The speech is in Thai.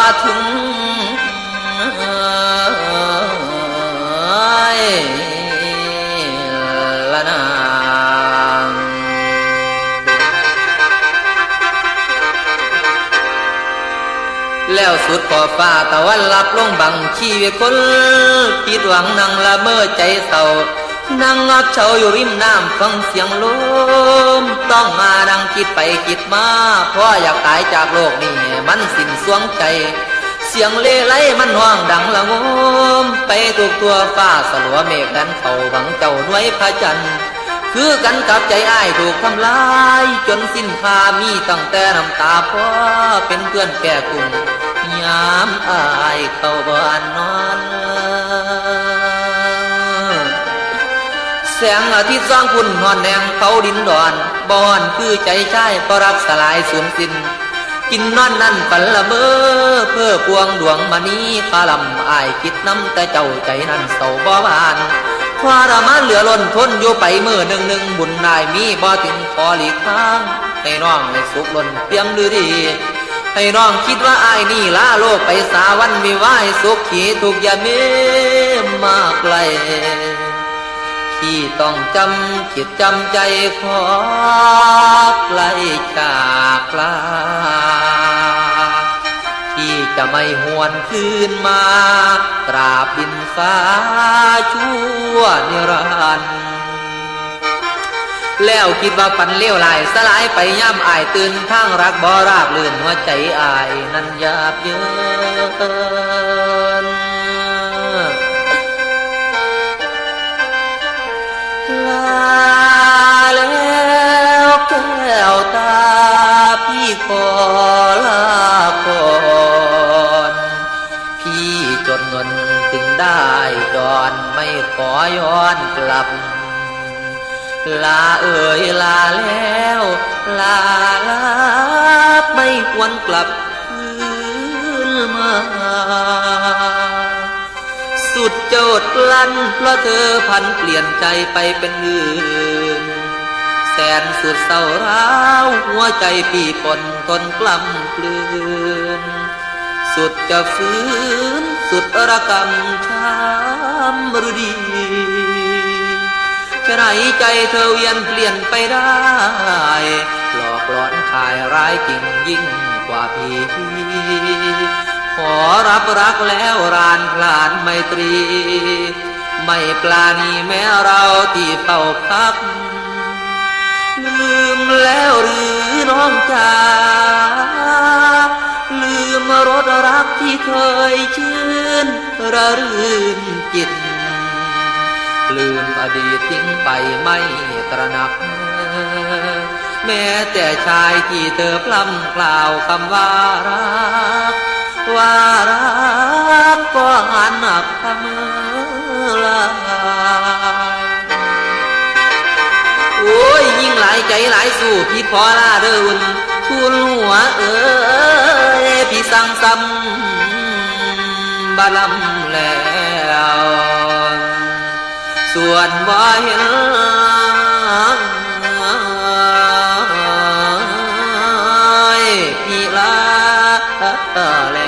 าถึงละนางแล้วสุดพอฟ้าตะวันลับลงบังชีวิตคนผิดหวังนังละเมอใจเศร้า นั่งงับเฉาอยู่ริมน้ำฟังเสียงลม ต้องมานั่งคิดไปคิดมาเพราะอยากตายจากโลกนี้มันสิ้นสวงใจ เสียงเลไลมันห้องดังละงม ไปทุกตัวฟ้าสลัวเมฆกันเขาบังเจ้าหน่วยพระจันทร์คือกันกับใจอ้ายถูกทำลาย จนสิ้นค่ามีตั้งแต่น้ำตาพ่อเป็นเพื่อนแก่กลุ่มยามอายเข้าบ้านนอน แสงอาทิตย์ส่องพุ่นหอนแดงเขาดินดอนบอนคือใจชายก็รักสลายสูญสิ้นกินนอนนั่นฝันละเมอเพื่อพวงดวงมณีคาลำอายคิดน้ำแต่เจ้าใจนั้นเศร้าบ่บานความมานเหลือล้นทนอยู่ไปมือหนึ่งหนึ่งบุญนายมีบ่ถึงขอหลีกทางให้น้องในสุขล้นเพียงดือดีให้น้องคิดว่าอายนี่ลาโลกไปสาวันมีไหวสุขขีทุกยาเมมากไกล ที่ต้องจำคิดจำใจขอไกลจากลา ที่จะไม่หวนคืนมา ตราบดินฟ้าชั่วนิรันดร์แล้วคิดว่าปันเลี้ยวไหลายสลายไปย่ำอายตื่นทางรักบ่ราบลื่นหัวใจอายนั้นยาบเยิน ขอลาก่อนพี่จนเงินถึงได้ดอนไม่ขอย้อนกลับ ลาเอ่ยลาแล้ว ลาลาไม่ควรกลับคืนมา สุดโจดกลั้นเพราะเธอพันเปลี่ยนใจไปเป็นอื่น สนสุดเศร้าร้าวหัวใจปีปนทนกล้ำกลืน สุดจะฟื้นสุดระกำช้ำรุดีจะไหนใจเธอเวียนเปลี่ยนไปได้ หลอกหลอนขายร้ายจริงยิ่งกว่าผีขอรับรักแล้วรานพลานไมตรี ไม่ปลานีแม้เราที่เฝ้าพัก ลืมแล้วหรือน้องจ๋าลืมรสรักที่เคยชื่นระรื่นจิต ลืมอดีตทิ้งไปไม่ตระหนัก แม้แต่ชายที่เธอพล่ำกล่าวคำว่ารัก ว่ารักก็หันหนักทำลา ใจหลายสู้พี่พอลาเดินทุนหัวเอ้ยพี่สั่งซ้ำบาลำแล้วส่วนบ่เห็นพี่ลาแล้ว